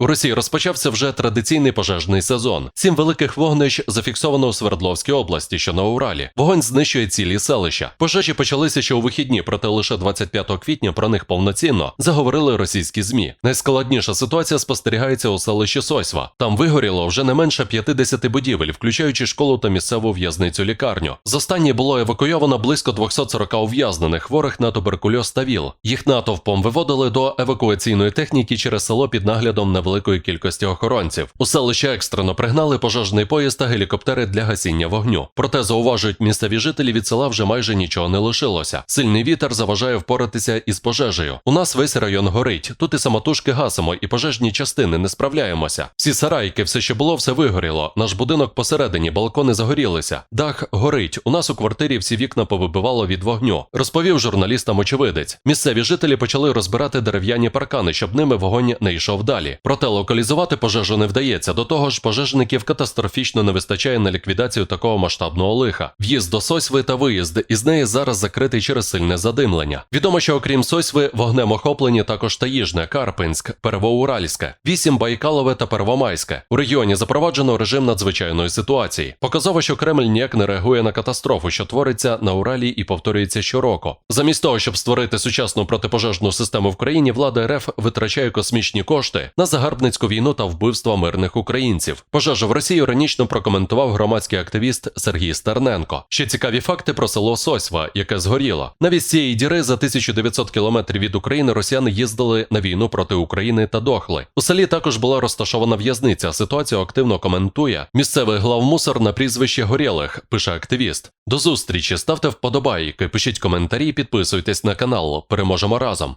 У Росії розпочався вже традиційний пожежний сезон. Сім великих вогнищ зафіксовано у Свердловській області, що на Уралі. Вогонь знищує цілі селища. Пожежі почалися ще у вихідні, проте лише 25 квітня про них повноцінно заговорили російські змі. Найскладніша ситуація спостерігається у селищі Сосьва. Там вигоріло вже не менше 50 будівель, включаючи школу та місцеву в'язницю лікарню. З останньої було евакуйовано близько 240 ув'язнених хворих на туберкульоз та ВІЛ. Їх натовпом виводили до евакуаційної техніки через село під наглядом невеликої кількості охоронців. У селище екстрено пригнали пожежний поїзд та гелікоптери для гасіння вогню. Проте зауважують місцеві жителі від села вже майже нічого не лишилося. Сильний вітер заважає впоратися із пожежею. У нас весь район горить. Тут і самотужки гасимо, і пожежні частини не справляємося. Всі сарайки, все, що було, все вигоріло. Наш будинок посередині, балкони загорілися. Дах горить. У нас у квартирі всі вікна повибивало від вогню. Розповів журналістам очевидець. Місцеві жителі почали розбирати дерев'яні паркани, щоб ними вогонь не йшов далі. Проте локалізувати пожежу не вдається. До того ж, пожежників катастрофічно не вистачає на ліквідацію такого масштабного лиха. В'їзд до Сосьви та виїзд із неї зараз закритий через сильне задимлення. Відомо, що окрім Сосьви, вогнем охоплені також Таїжне, Карпинськ, Первоуральське, вісім Байкалове та Первомайське. У регіоні запроваджено режим надзвичайної ситуації. Показово, що Кремль ніяк не реагує на катастрофу, що твориться на Уралі і повторюється щороку. Замість того, щоб створити сучасну протипожежну систему в країні, влада РФ витрачає космічні кошти на загарбницьку війну та вбивства мирних українців. Пожежу в Росії іронічно прокоментував громадський активіст Сергій Стерненко. Ще цікаві факти про село Сосьва, яке згоріло. Навіть з цієї діри за 1900 кілометрів від України росіяни їздили на війну проти України та дохли. У селі також була розташована в'язниця. Ситуацію активно коментує місцевий главмусор на прізвище Горєлих, пише активіст. До зустрічі ставте вподобайки, пишіть коментарі, підписуйтесь на канал. Переможемо разом.